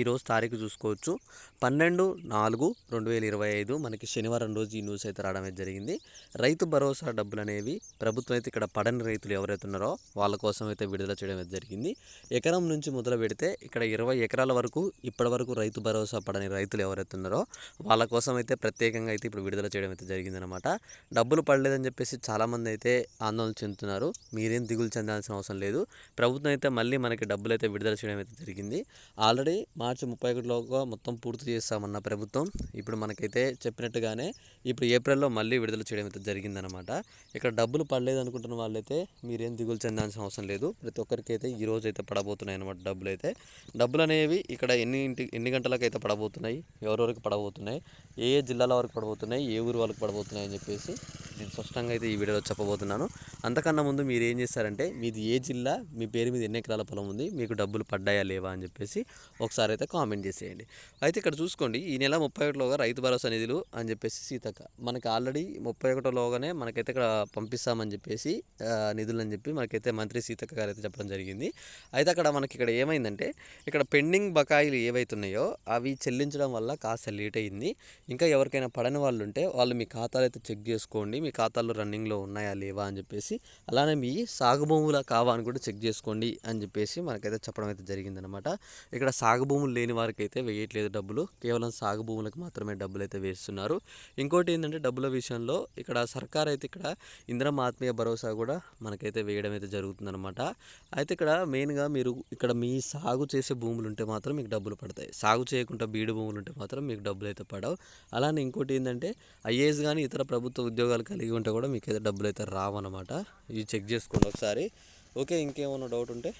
ఈరోజు తారీఖు చూసుకోవచ్చు. పన్నెండు నాలుగు రెండు వేల ఇరవై ఐదు మనకి శనివారం రోజు ఈ న్యూస్ అయితే రావడం అయితే జరిగింది. రైతు భరోసా డబ్బులు అనేవి ప్రభుత్వం అయితే ఇక్కడ పడని రైతులు ఎవరైతే ఉన్నారో వాళ్ళ కోసం అయితే విడుదల చేయడం అయితే జరిగింది. ఎకరం నుంచి మొదలు పెడితే ఇక్కడ ఇరవై ఎకరాల వరకు ఇప్పటి వరకు రైతు భరోసా పడని రైతులు ఎవరైతే ఉన్నారో వాళ్ళ కోసం అయితే ప్రత్యేకంగా అయితే ఇప్పుడు విడుదల చేయడం అయితే జరిగిందనమాట డబ్బులు పడలేదని చెప్పేసి చాలామంది అయితే ఆందోళన చెందుతున్నారు. మీరేం దిగులు చెందాల్సిన అవసరం లేదు. ప్రభుత్వం అయితే మళ్ళీ మనకి డబ్బులు అయితే విడుదల చేయడం అయితే జరిగింది. ఆల్రెడీ మార్చి ముప్పై ఒకటిలోగా మొత్తం పూర్తి చేస్తామన్న ప్రభుత్వం. ఇప్పుడు మనకైతే చెప్పినట్టుగానే ఇప్పుడు ఏప్రిల్లో మళ్ళీ విడుదల చేయడం అయితే జరిగిందనమాట ఇక్కడ డబ్బులు పడలేదు అనుకుంటున్న వాళ్ళైతే మీరేం దిగులు చెందాల్సిన అవసరం లేదు. ప్రతి ఒక్కరికి అయితే ఈ రోజు అయితే పడబోతున్నాయి అనమాట డబ్బులు అయితే. డబ్బులు అనేవి ఇక్కడ ఎన్ని ఇంటి ఎన్ని గంటలకు అయితే పడబోతున్నాయి? ఎవరెవరికి పడబోతున్నాయి? ఏ ఏ జిల్లాల వరకు పడబోతున్నాయి? ఏ ఊరు వాళ్ళకి పడబోతున్నాయి అని చెప్పేసి నేను స్పష్టంగా అయితే ఈ వీడియోలో చెప్పబోతున్నాను. అంతకన్నా ముందు మీరు ఏం చేస్తారంటే మీది ఏ జిల్లా మీ పేరు మీద ఎన్ని ఎకరాల పొలం ఉంది మీకు డబ్బులు పడ్డాయా లేవా అని చెప్పేసి ఒకసారి అయితే కామెంట్ చేసేయండి. అయితే ఇక్కడ చూసుకోండి ఈ నెల ముప్పై ఒకటిలోగా రైతు భరోసా నిధులు అని చెప్పేసి సీతక్క. మనకి ఆల్రెడీ ముప్పై ఒకటిలోగానే మనకైతే ఇక్కడ పంపిస్తామని చెప్పేసి నిధులు అని చెప్పి మనకైతే మంత్రి సీతక్క గారు అయితే చెప్పడం జరిగింది. అయితే అక్కడ మనకి ఇక్కడ ఏమైందంటే ఇక్కడ పెండింగ్ బకాయిలు ఏవైతున్నాయో అవి చెల్లించడం వల్ల కాస్త లేట్ అయింది. ఇంకా ఎవరికైనా పడని వాళ్ళు ఉంటే వాళ్ళు మీ ఖాతాలు అయితే చెక్ చేసుకోండి మీ ఖాతాలో రన్నింగ్లో ఉన్నాయా లేవా అని చెప్పేసి అలానే మీ సాగు భూముల కావా అని కూడా చెక్ చేసుకోండి అని చెప్పేసి మనకైతే చెప్పడం అయితే జరిగిందనమాట ఇక్కడ సాగు భూములు లేని వారికి అయితే వేయట్లేదు డబ్బులు. కేవలం సాగు భూములకు మాత్రమే డబ్బులు అయితే వేస్తున్నారు. ఇంకోటి ఏంటంటే డబ్బుల విషయంలో ఇక్కడ సర్కార్ అయితే ఇక్కడ ఇందిరమ్మ ఆత్మీయ భరోసా కూడా మనకైతే వేయడం అయితే జరుగుతుందనమాట అయితే ఇక్కడ మెయిన్గా మీరు ఇక్కడ మీ సాగు చేసే భూములు ఉంటే మాత్రం మీకు డబ్బులు పడతాయి. సాగు చేయకుండా బీడు భూములు ఉంటే మాత్రం మీకు డబ్బులు అయితే పడవు. అలానే ఇంకోటి ఏంటంటే ఐఏఎస్ కానీ ఇతర ప్రభుత్వ ఉద్యోగాలు కలిగి ఉంటే కూడా మీకు అయితే డబ్బులు అయితే రావన్నమాట. ఇవి చెక్ చేసుకోండి ఒకసారి. ఓకే ఇంకేమైనా డౌట్ ఉంటే